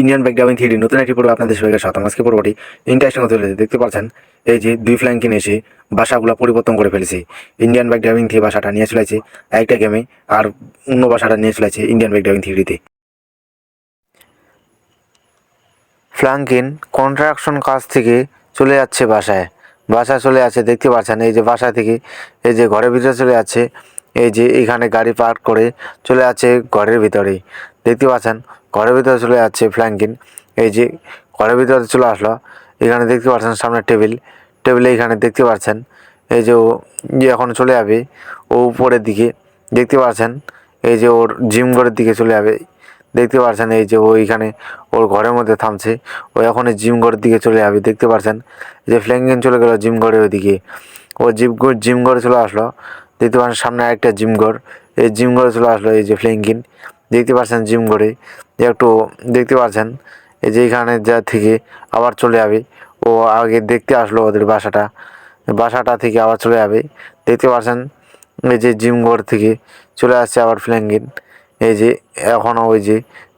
Indian back dubbing three নতুন একটি পর্ব আপনাদের সবাইকে স্বাগতম। আজকে পর্বটি ইন্টারেস্টিং চলেছে দেখতে পাচ্ছেন, এই যে দুই ফ্ল্যাঙ্কিন এসে ভাষাগুলো পরিবর্তন করে ফেলেছে। ইন্ডিয়ান ব্যাক ডাবিং থ্রি ভাষাটা নিয়ে চলেছে একটা গেমে আর অন্য ভাষাটা নিয়ে চলেছে ইন্ডিয়ান ব্যাক ডাবিং থ্রিতে ফ্ল্যাঙ্কিন কন্ট্রাকশন কাজ থেকে চলে যাচ্ছে বাসায়। বাসা চলে আছে দেখতে পাচ্ছেন, এই যে বাসা থেকে, এই যে ঘরের ভিতরে চলে যাচ্ছে, এই যে এখানে গাড়ি পার্ক করে চলে যাচ্ছে ঘরের ভিতরেই। দেখতে পাচ্ছেন ঘরের ভিতরে চলে যাচ্ছে ফ্ল্যাঙ্কিন। এই যে ঘরের ভিতরে চলে আসলো, এখানে দেখতে পাচ্ছেন সামনে টেবিল। টেবিলে এখানে দেখতে পাচ্ছেন, এই যে ও যে এখন চলে যাবে, ও উপরের দিকে। দেখতে পাচ্ছেন, এই যে ওর জিম ঘরের দিকে চলে যাবে। দেখতে পাচ্ছেন, এই যে ও এখানে ওর ঘরের মধ্যে থামছে, ও এখন জিম ঘরের দিকে চলে যাবে। দেখতে পাচ্ছেন যে ফ্ল্যাঙ্কিন চলে গেল জিম ঘরের ওইদিকে। ও জিম জিম ঘরে চলে আসলো, দেখতে পাচ্ছেন সামনে আরেকটা জিম ঘর। এই জিম ঘরে চলে আসলো এই যে ফ্ল্যাঙ্কিন। দেখতে পাচ্ছেন জিম ঘরে। একটু দেখতে পাচ্ছেন এই যে এখানে যা থেকে আবার চলে যাবে। ও আগে দেখতে আসলো ওদের বাসাটা। বাসাটা থেকে আবার চলে যাবে। দেখতে পাচ্ছেন এই যে জিম ঘর থেকে চলে আসছে আবার ফ্ল্যাঙ্কিন এই যে এখনও ওই যে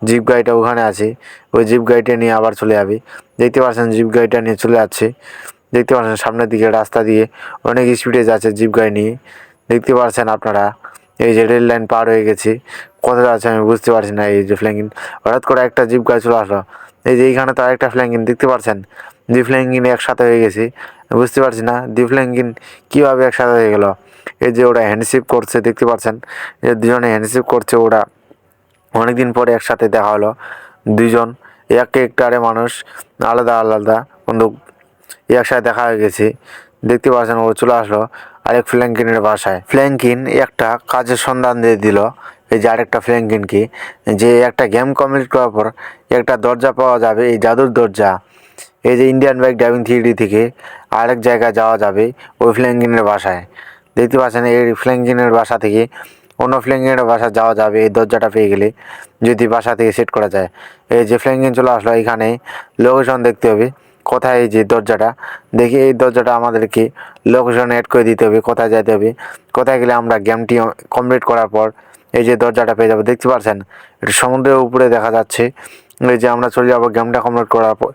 জিপ গাড়িটা ওখানে আছে। ওই জিপ গাড়িটা নিয়ে আবার চলে যাবে। দেখতে পাচ্ছেন জিপ গাড়িটা নিয়ে চলে যাচ্ছে। দেখতে পাচ্ছেন সামনের দিকে রাস্তা দিয়ে অনেক স্পিডে যাচ্ছে জিপ গাড়ি নিয়ে। দেখতে পাচ্ছেন আপনারা? এই যে রেল লাইন পার হয়ে গেছি। কোথায় আছে আমি বুঝতে পারছি না এই যে ফ্ল্যাঙ্কিন হঠাৎ করে একটা জিপ গাড়ি চলে আসলো। এই যে এইখানে তো আরেকটা ফ্ল্যাঙ্গিন দেখতে পাচ্ছেন দুই ফ্ল্যাঙ্গিন একসাথে হয়ে গেছি। বুঝতে পারছি না, দুই ফ্ল্যাঙ্গিন কীভাবে একসাথে হয়ে গেল? এই যে ওরা হ্যান্ডশিপ করছে, দেখতে পাচ্ছেন যে দুজনে হ্যান্ডশিপ করছে, ওরা অনেকদিন পরে একসাথে দেখা হলো। দুইজন, এক একটারে মানুষ, আলাদা আলাদা কিন্তু একসাথে দেখা হয়ে গেছে। দেখতে পাচ্ছেন ও চলে আসলো। আরেক ফ্ল্যাঙ্কিনের বাসায়। ফ্ল্যাঙ্কিন একটা কাজের সন্ধান দিয়ে দিল। এই যে আরেকটা ফ্ল্যাঙ্কিনকে যে একটা গেম কমপ্লিট করার পর একটা দরজা পাওয়া যাবে, এই জাদুর দরজা। এই যে ইন্ডিয়ান বাইক ড্রাইভিং থ্রি থেকে আরেক জায়গায় যাওয়া যাবে ওই ফ্ল্যাঙ্কিনের বাসায়। দেখতে পাচ্ছেন, এই ফ্ল্যাঙ্কিনের বাসা থেকে অন্য ফ্ল্যাঙ্কিনের বাসা যাওয়া যাবে, এই দরজাটা পেয়ে গেলে যদি বাসা থেকে সেট করা যায়। এই যে ফ্ল্যাঙ্কিন চলে আসলো, এখানে লোকেশন দেখতে হবে। কোথায় যে দরজাটা, দেখি এই দরজাটা আমাদেরকে লোকেশন অ্যাড করে দিতে হবে, কোথায় যেতে হবে। কোথায় গেলে আমরা গেমটি কমপ্লিট করার পর এই যে দরজাটা পেয়ে যাব, দেখতে পাচ্ছেন এটা সমুদ্রের উপরে দেখা যাচ্ছে। এই যে আমরা চলে যাব গেমটা কমপ্লিট করার পর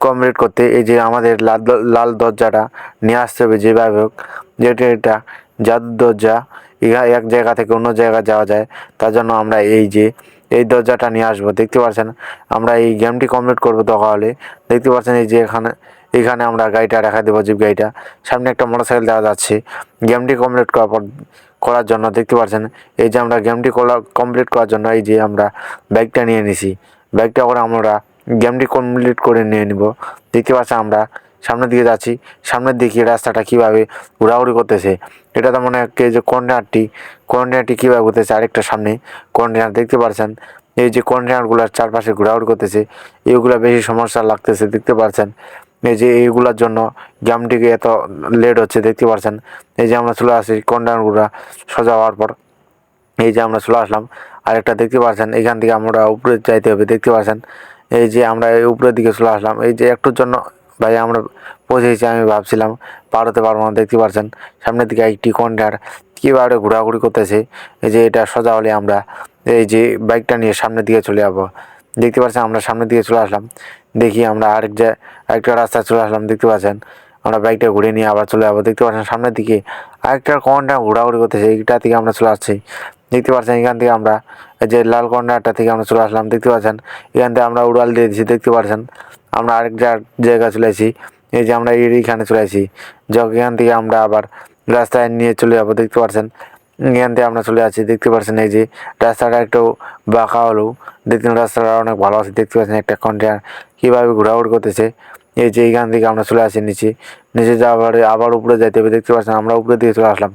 কমপ্লিট করতে এই যে আমাদের লাল লাল দরজাটা নিয়ে আসতে হবে যেভাবে হোক। যেটা এটা জাদুর দরজা এক জায়গা থেকে অন্য জায়গায় যাওয়া যায়, তার জন্য আমরা এই যে এই দরজাটা নিয়ে আসব, দেখতে পাচ্ছেন আমরা এই গেমটি কমপ্লিট করব তাহলে। দেখতে পাচ্ছেন এই যে এখানে এখানে আমরা গাড়িটা রেখা দেবো, জিপ গাড়িটা। সামনে একটা মোটরসাইকেল দেওয়া যাচ্ছে। গেমটি কমপ্লিট করার পর, করার জন্য দেখতে পাচ্ছেন এই যে আমরা গেমটি কমপ্লিট করার জন্য এই যে আমরা বাইকটা নিয়ে নিছি। বাইকটা করে আমরা গেমটি কমপ্লিট করে নিয়ে নিব। দেখতে পাচ্ছেন আমরা সামনের দিকে যাচ্ছি, সামনের দিকে রাস্তাটা কীভাবে ঘোরাঘুরি করতেছে, এটা তো মনে হচ্ছে যে কন্টেনারটি কন্টেনারটি কীভাবে ঘুরতেছে আরেকটা সামনে কন্টেনার দেখতে পাচ্ছেন এই যে কন্টেনারগুলোর চারপাশে ঘোরাঘুরি করতেছে এইগুলো বেশি সমস্যা লাগতেছে, দেখতে পাচ্ছেন এই যে এইগুলোর জন্য গেমটিকে এত লেট হচ্ছে, দেখতে পাচ্ছেন এই যে আমরা চলে আসি কন্টেনারগুলো সোজা হওয়ার পর, এই যে আমরা চলে আসলাম, আরেকটা দেখতে পাচ্ছেন এখান থেকে আমরা উপরে যাইতে হবে, দেখতে পাচ্ছেন এই যে আমরা এই উপরের দিকে চলে আসলাম, এই যে একটুর জন্য ভাই, আমরা পৌঁছেছি, আমি ভাবছিলাম পার হতে পারব না, দেখতে পাচ্ছেন সামনের দিকে একটি কন্টেনার কীভাবে ঘোরাঘুরি করতেছে, এই যে এটা সোজা হলে আমরা, এই যে বাইকটা নিয়ে সামনের দিকে চলে যাব। দেখতে পাচ্ছেন, আমরা সামনের দিকে চলে আসলাম। দেখি আমরা আরেক জায়গায় আরেকটা রাস্তায় চলে আসলাম, দেখতে পাচ্ছেন। আমরা বাইকটা ঘুরে নিয়ে আবার চলে যাব। দেখতে পাচ্ছেন, সামনের দিকে আরেকটা কর্নার ঘোরাঘুরি করতেছে, এইটা থেকে আমরা চলে আসছি। দেখতে পাচ্ছেন, এখান থেকে আমরা, এই যে লাল কর্নারটা থেকে আমরা চলে আসলাম, দেখতে পাচ্ছেন। এখান থেকে আমরা উড়াল দিয়ে দিচ্ছি দেখতে পাচ্ছেন। আমরা আরেক জায়গা চলে আসি। এই যে আমরা এই- এইখানে চলে আসি। এখান থেকে আমরা আবার রাস্তায় নিয়ে চলে যাব, দেখতে পাচ্ছেন এখান থেকে আমরা চলে আসছি দেখতে পাচ্ছেন এই যে রাস্তাটা একটু বাঁকা হলেও দেখতে রাস্তাটা অনেক ভালো আছে, দেখতে পাচ্ছেন একটা কন্টেনার কীভাবে ঘোরাঘুরি করতেছে। এই যে এইখান থেকে আমরা চলে আসি নিচে। নিচে যাওয়ার আবার উপরে যাইতে হবে, দেখতে পাচ্ছেন? আমরা উপরে দিকে চলে আসলাম।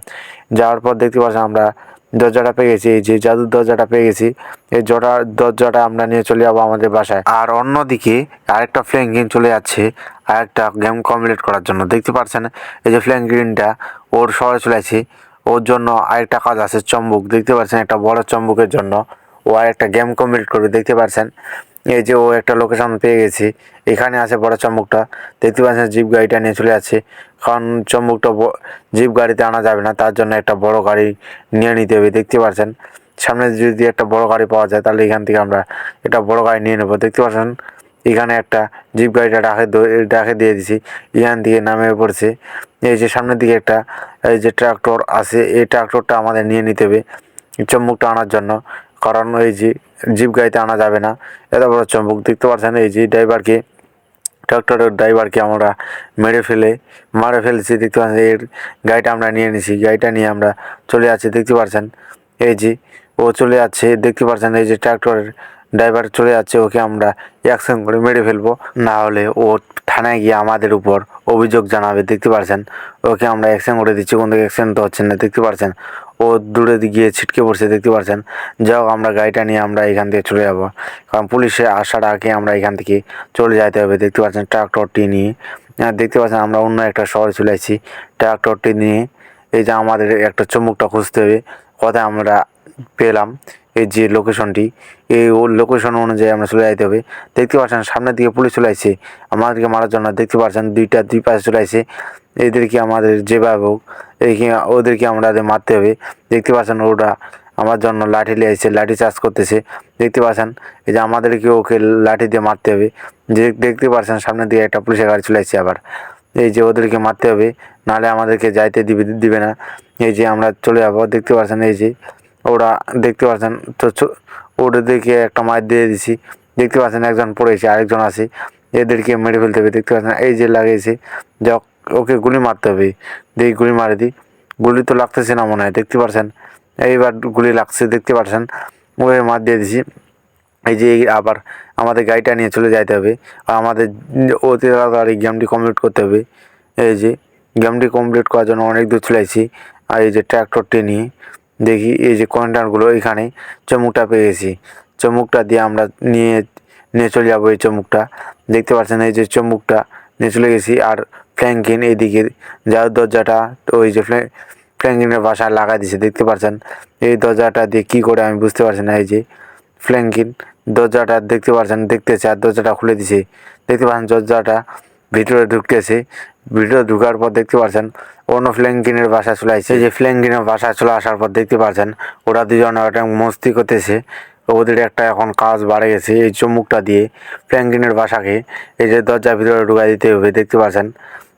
যাওয়ার পর দেখতে পাচ্ছেন আমরা দরজাটা পেয়ে গেছি, এই যে জাদুর দরজাটা পেয়ে গেছি, এই জটা, দরজাটা আমরা নিয়ে চলে যাব আমাদের বাসায়। আর অন্যদিকে আরেকটা ফ্ল্যাঙ্কিং চলে যাচ্ছে, আরেকটা গেম কমপ্লিট করার জন্য, দেখতে পাচ্ছেন এই যে ফ্ল্যাং গ্রিনটা ওর শহরে চলে আছে ওর জন্য আরেকটা কাজ আছে চম্বুক, দেখতে পাচ্ছেন একটা বড় চম্বুকের জন্য ও আরেকটা গেম কমপ্লিট করবে, দেখতে পাচ্ছেন এই যে ও একটা লোকেশন পেয়ে গেছি। এখানে আছে বড় চম্বুকটা। দেখতে পাচ্ছেন জিপ গাড়িটা নিয়ে চলে যাচ্ছে। কারণ চম্বুকটা জিপ গাড়িতে আনা যাবে না, তার জন্য একটা বড় গাড়ি নিয়ে নিতে হবে। দেখতে পাচ্ছেন? সামনে যদি একটা বড় গাড়ি পাওয়া যায়, তাহলে এখান থেকে আমরা এটা বড় গাড়ি নিয়ে নেব। দেখতে পাচ্ছেন? এখানে একটা জিপ গাড়িটা ডাকে ডাকে দিয়ে দিছি। এখান থেকে নামে পড়ছে। এই যে সামনের দিকে একটা, এই যে ট্রাক্টর আছে, এই ট্রাক্টরটা আমাদের নিয়ে নিতে হবে। চম্বুকটা আনার জন্য। কারণ এই যে জিপ গাড়িতে আনা যাবে না। এত বড় চম্বুক দেখতে পাচ্ছেন এই যে ড্রাইভারকে, ট্রাক্টরের ড্রাইভারকে আমরা মেরে ফেলে, মারে ফেলেছি। দেখতে পাচ্ছেন এর গাড়িটা আমরা নিয়ে নিছি, গাড়িটা নিয়ে আমরা চলে যাচ্ছি। দেখতে পাচ্ছেন এই যে ও চলে যাচ্ছে। দেখতে পাচ্ছেন এই যে ট্রাক্টরের ড্রাইভার চলে যাচ্ছে। ওকে আমরা অ্যাকশন করে মেরে ফেলব। না হলে ও থানায় গিয়ে আমাদের উপর অভিযোগ জানাবে। দেখতে পাচ্ছেন, ওকে আমরা অ্যাকশন করে দিচ্ছি। কোনো অ্যাকশন তো হচ্ছে না। দেখতে পাচ্ছেন ও দূরে গিয়ে ছিটকে পড়ছে, দেখতে পাচ্ছেন যাও আমরা গাড়িটা নিয়ে আমরা এখান থেকে চলে যাব। কারণ পুলিশে আসার আগে আমরা এখান থেকে চলে যাইতে হবে। দেখতে পাচ্ছেন, ট্রাক্টরটি নিয়ে। দেখতে পাচ্ছেন, আমরা অন্য একটা শহরে চলে আসছি। ট্রাক্টরটি নিয়ে এই যে আমাদের একটা চমুকটা খুঁজতে হবে। কোথায় আমরা পেলাম এই যে লোকেশনটি এই লোকেশন অনুযায়ী আমরা চলে যাইতে হবে। দেখতে পাচ্ছেন, সামনের দিকে পুলিশ চলে আসছে। আমাদেরকে মারার জন্য দেখতে পাচ্ছেন, দুইটা, দুই পাশে চলে আসছে। এদেরকে আমাদের যেভাবে হোক এদিকে ওদেরকে আমাদের মারতে হবে। দেখতে পাচ্ছেন, ওরা আমার জন্য লাঠি নিয়ে এসেছে লাঠি চার্জ করতেছে। দেখতে পাচ্ছেন, এই যে আমাদেরকে ওকে লাঠি দিয়ে মারতে হবে। যে, দেখতে পাচ্ছেন, সামনের দিকে একটা পুলিশের গাড়ি চলে আসছে আবার। এই যে ওদেরকে মারতে হবে, নাহলে আমাদেরকে যাইতে দিবে দিবে না। এই যে আমরা চলে যাব, দেখতে পাচ্ছেন, এই যে ওরা দেখতে পাচ্ছেন, তো চ- ওদেরকে একটা মাছ দিয়ে দিছি। দেখতে পাচ্ছেন একজন পড়েছে আরেকজন আছে, এদেরকে মেরে ফেলতে হবে। দেখতে পাচ্ছেন, এই যে লাগিয়েছে, যা ওকে গুলি মারতে হবে। দিয়ে গুলি মারে দিই। গুলি তো লাগতেছে না মনে হয়, দেখতে পাচ্ছেন? এইবার গুলি লাগছে, দেখতে পাচ্ছেন? ওই মার দিয়ে দিছি। এই যে আবার আমাদের গাড়িটা নিয়ে চলে যাইতে হবে। আর আমাদের অতি তাড়াতাড়ি গেমটি কমপ্লিট করতে হবে। এই যে, গেমটি কমপ্লিট করার জন্য অনেক দূর চলে আসছি আর এই যে ট্র্যাক্টরটি নিয়ে দেখি এই যে কন্টেনারগুলো এখানে চমুকটা পেয়েছি। চমুকটা দিয়ে আমরা নিয়ে নিয়ে চলে যাব এই চমুকটা। দেখতে পাচ্ছেন এই যে চমুকটা নিয়ে চলে গেছি আর ফ্ল্যাঙ্কিন এইদিকে যাওয়ার দরজাটা ওই যে ফ্ল্যাং, ফ্ল্যাঙ্কিনের বাসা লাগাই দিছে, দেখতে পাচ্ছেন? এই দরজাটা দিয়ে কী করে আমি বুঝতে পারছি না, এই যে ফ্ল্যাঙ্কিন দরজাটা দেখতে পাচ্ছেন, দেখতেছে আর দরজাটা খুলে দিছে। দেখতে পাচ্ছেন দরজাটা ভিতরে ঢুকতেছে। ভিতরে ঢুকার পর দেখতে পাচ্ছেন অন্য ফ্ল্যাঙ্কিনের বাসা চলে আসছে। যে ফ্ল্যাঙ্কিনের বাসা চলে আসার পর দেখতে পাচ্ছেন ওরা দুজন একটা মস্তি করতেছে। ওদের একটা এখন কাজ বাড়ে গেছে এই চুমুকটা দিয়ে ফ্ল্যাঙ্কিনের বাসাকে। এই যে দরজার ভিতরে ঢুকাই দিতে হবে, দেখতে পাচ্ছেন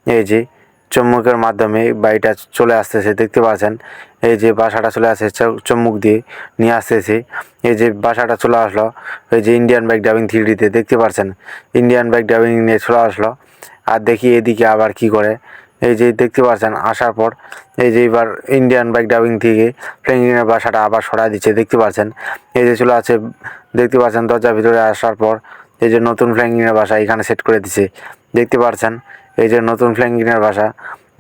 এই যে চুম্বকের মাধ্যমে বাড়িটা চলে আসতেছে, দেখতে পাচ্ছেন এই যে বাসাটা চলে আসে চ- চুম্বক দিয়ে নিয়ে আসতেছে। এই যে বাসাটা চলে আসলো, এই যে ইন্ডিয়ান বাইক ডাবিং থ্রিডিতে দেখতে পাচ্ছেন ইন্ডিয়ান বাইক ড্রাইভিং নিয়ে চলে আসলো। আর দেখি এদিকে আবার কি করে। এই যে দেখতে পাচ্ছেন, আসার পর এই যে এবার ইন্ডিয়ান বাইক ডাবিং থেকে ফ্ল্যাঙ্কিনের বাসাটা আবার সরাই দিচ্ছে, দেখতে পাচ্ছেন? এই যে চলে আছে, দেখতে পাচ্ছেন, দরজার ভিতরে আসার পর এই যে নতুন ফ্ল্যাঙ্কিনের বাসা এখানে সেট করে দিছে। দেখতে পাচ্ছেন, এই যে নতুন ফ্ল্যাঙ্গিনের বাসা,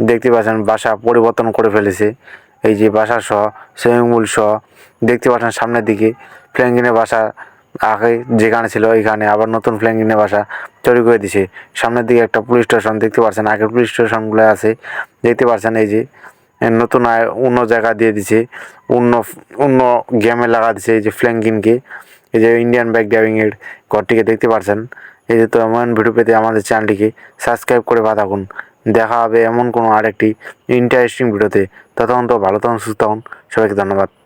দেখতে পাচ্ছেন, বাসা পরিবর্তন করে ফেলেছে। এই যে বাসা সহ সুইমিং পুল সহ, দেখতে পাচ্ছেন, সামনের দিকে ফ্ল্যাঙ্গিনের বাসা আগে যেখানে ছিল ওইখানে আবার নতুন ফ্ল্যাঙ্কিনের বাসা তৈরি করে দিছে। সামনের দিকে একটা পুলিশ স্টেশন দেখতে পাচ্ছেন আগের পুলিশ স্টেশনগুলো আছে। দেখতে পাচ্ছেন এই যে নতুন অন্য জায়গা দিয়ে দিছে, অন্য অন্য গেমে লাগা দিছে এই যে ফ্ল্যাঙ্কিনকে এই যে ইন্ডিয়ান বাইক ড্রাইভিংয়ের ঘরটিকে দেখতে পাচ্ছেন এই যে তো এমন ভিডিও পেতে আমাদের চ্যানেলটিকে সাবস্ক্রাইব করে থাকুন। দেখা হবে এমন কোনো আরেকটি ইন্টারেস্টিং ভিডিওতে ততক্ষণ তো ভালো থাকুন, সুস্থ থাকুন। সবাইকে ধন্যবাদ।